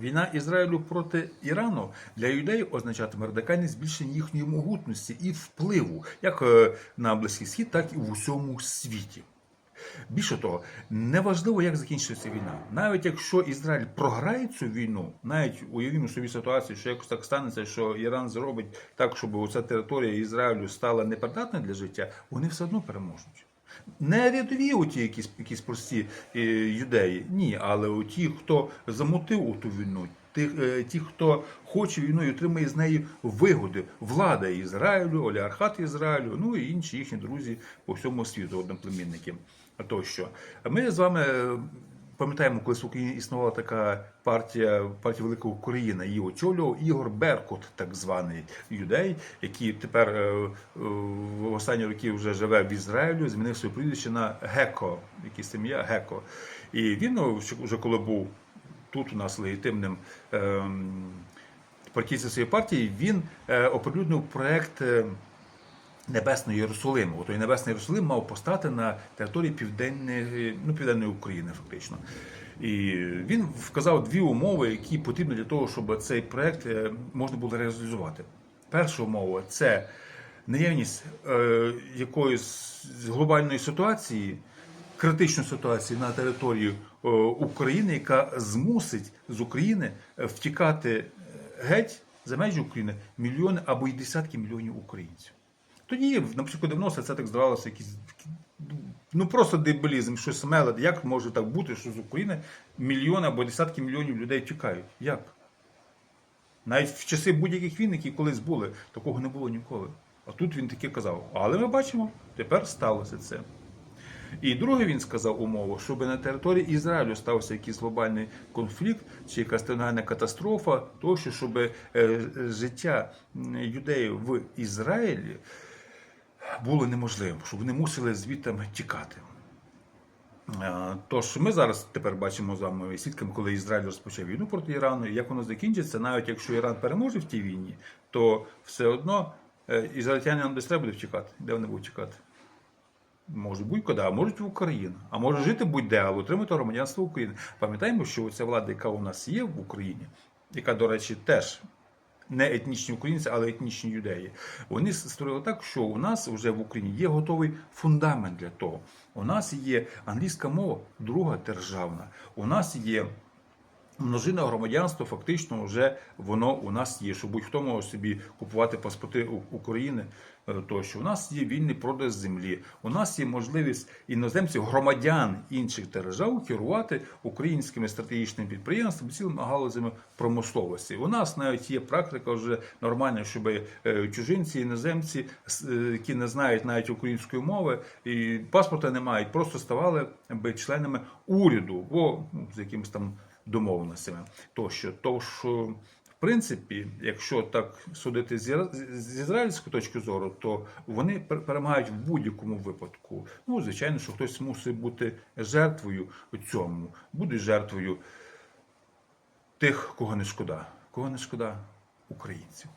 Війна Ізраїлю проти Ірану для юдеїв означатиме радикальне збільшення їхньої могутності і впливу як е, на Близький Схід, так і в усьому світі. Більше того, неважливо, як закінчиться війна. Навіть якщо Ізраїль програє цю війну, навіть уявімо собі ситуацію, що якось так станеться, що Іран зробить так, щоб ця територія Ізраїлю стала непридатна для життя, вони все одно переможуть. Не рядові оті якісь, якісь прості е, юдеї, ні, але у ті, хто замотив у ту війну, ті, е, ті, хто хоче війну і отримає з неї вигоди, влада Ізраїлю, олігархат Ізраїлю, ну і інші їхні друзі по всьому світу, одноплемінники тощо. Ми з вами пам'ятаємо, колись в Україні існувала така партія, партія Велика Україна. Її очолював Ігор Беркут, так званий юдей, який тепер е, е, в останні роки вже живе в Ізраїлю, змінив своє прізвище на Геко, якесь ім'я Геко. І він ну, вже коли був тут у нас легітимним. ем, партійцем своєї партії, він е, оприлюднив проект Небесного Єрусалиму. Ото і Небесний Єрусалим мав постати на території південної, ну, південної України, фактично. І він вказав дві умови, які потрібні для того, щоб цей проект е, можна було реалізувати. Перша умова це наявність е, якоїсь глобальної ситуації, критичної ситуації на території е, України, яка змусить з України е, втікати геть за межі України мільйони або й десятки мільйонів українців. Тоді, наприклад, 90 це так здавалося якийсь ну просто дебілізм, щось мелед. Як може так бути, що з України мільйони або десятки мільйонів людей тікають? Як? Навіть в часи будь-яких війн, які колись були, такого не було ніколи. А тут він таки казав. Але ми бачимо, тепер сталося це. І друге він сказав умову, щоб на території Ізраїлю стався якийсь глобальний конфлікт чи якась національна катастрофа, тощо, щоб е, життя юдеїв в Ізраїлі було неможливим, щоб вони мусили звідти тікати. Е, Тож ми зараз тепер бачимо з вами свідками, коли Ізраїль розпочав війну проти Ірану, і як воно закінчиться, навіть якщо Іран переможе в тій війні, то все одно е, ізраїльтянам десь треба буде втікати. Де вони будуть тікати? Може будь-куди, а можуть в Україну, а може жити будь-де, але отримати громадянство України. Пам'ятаємо, що ця влада, яка у нас є в Україні, яка, до речі, теж не етнічні українці, але етнічні юдеї. Вони створили так, що у нас вже в Україні є готовий фундамент для того. У нас є англійська мова, друга державна. У нас є. Множина громадянства фактично вже воно у нас є, що будь-хто може собі купувати паспорти України. е, Тощо у нас є вільний продаж землі. У нас є можливість іноземців, громадян інших держав керувати українськими стратегічними підприємствами, цілими галузями промисловості. У нас навіть є практика вже нормальна, щоб е, чужинці, іноземці, е, які не знають навіть української мови і паспорта не мають, просто ставали би членами уряду, бо ну, з якимось там домовленостями тощо. Тож, е, в принципі, якщо так судити з ізраїльської точки зору, то вони пер- перемагають в будь-якому випадку. Ну, звичайно, що хтось мусить бути жертвою цьому, буде жертвою тих, кого не шкода. Кого не шкода українців.